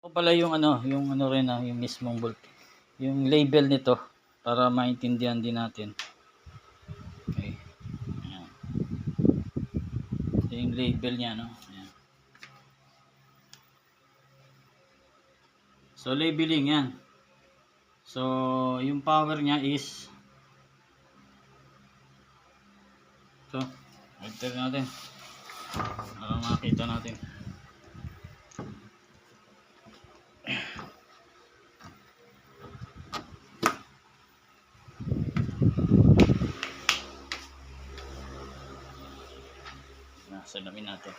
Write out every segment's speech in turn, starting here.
Ito pala yung ano, yung ano rin ah, yung mismong bolt. Yung label nito para maintindihan din natin. Okay. Ayan. Ito yung label niya, no? Ayan. So, labeling yan. So, yung power niya is ito. Enter natin. Para makita natin. Nasalamin natin.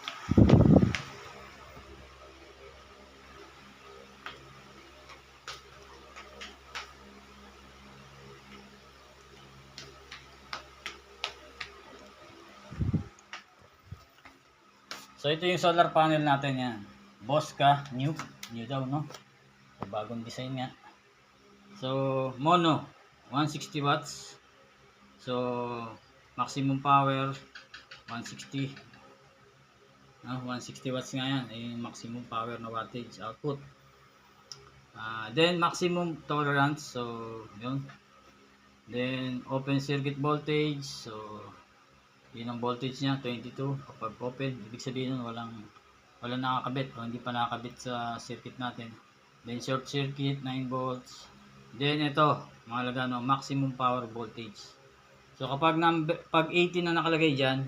So ito yung solar panel natin yan. Bosca new, new daw no. So, bagong design nga. So mono 160 watts. So maximum power 160 no, 160 watts nga yan. Yung maximum power na wattage output. Ah, then maximum tolerance. So yun. Then open circuit voltage. So yun ang voltage niya 22 kapag open ibig sabihin nun walang walang nakakabit o hindi pa nakakabit sa circuit natin. Then short circuit 9 volts. Then ito mahalaga no maximum power voltage. So kapag pag 18 na nakalagay dyan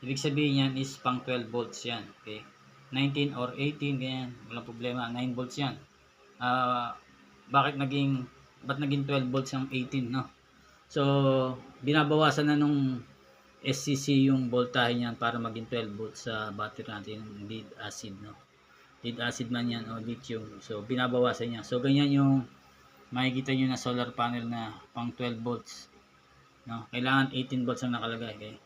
ibig sabihin yan is pang 12 volts yan okay? 19 or 18 ganyan. Walang problema 9 volts yan. Ah, bakit naging ba't naging 12 volts ang 18 no? So binabawasan na nung SCC yung voltahe niyan para maging 12 volts sa battery natin lead acid no? Lead acid man yan o lithium. So binabawasan niya. So ganyan yung makikita nyo na solar panel na pang 12 volts no? Kailangan 18 volts ang nakalagay okay?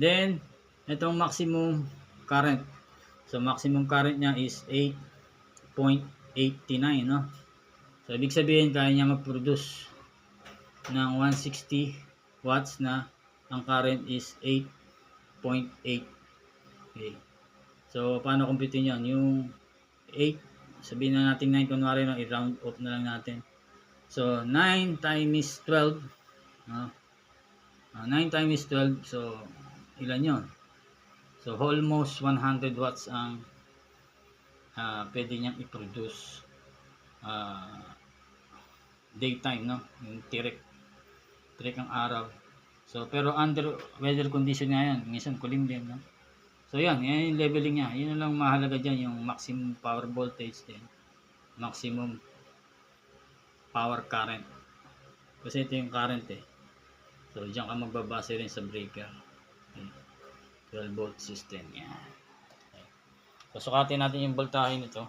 then itong maximum current. So maximum current niya is 8.89 no? So ibig sabihin kaya niya mag-produce ng 160 watts na ang current is 8.8 okay. So paano computing yan yung 8 sabihin na natin 9 kunwari no, i-round off na lang natin. So 9 times 12 no? Ah, 9 times 12 so ilan yon so almost 100 watts ang ah, pwede niyang i-produce ah, daytime no yung tirik tirik ang araw So, pero under weather condition nga yan. Minsan kulimlim, no? So, yan. Yan yung leveling niya. Yun lang mahalaga dyan. Yung maximum power voltage din. Maximum power current. Kasi ito yung current eh. So, dyan ka magbabase rin sa breaker. Okay. 12 volt system. Yan. Okay. So, natin yung voltahe nito.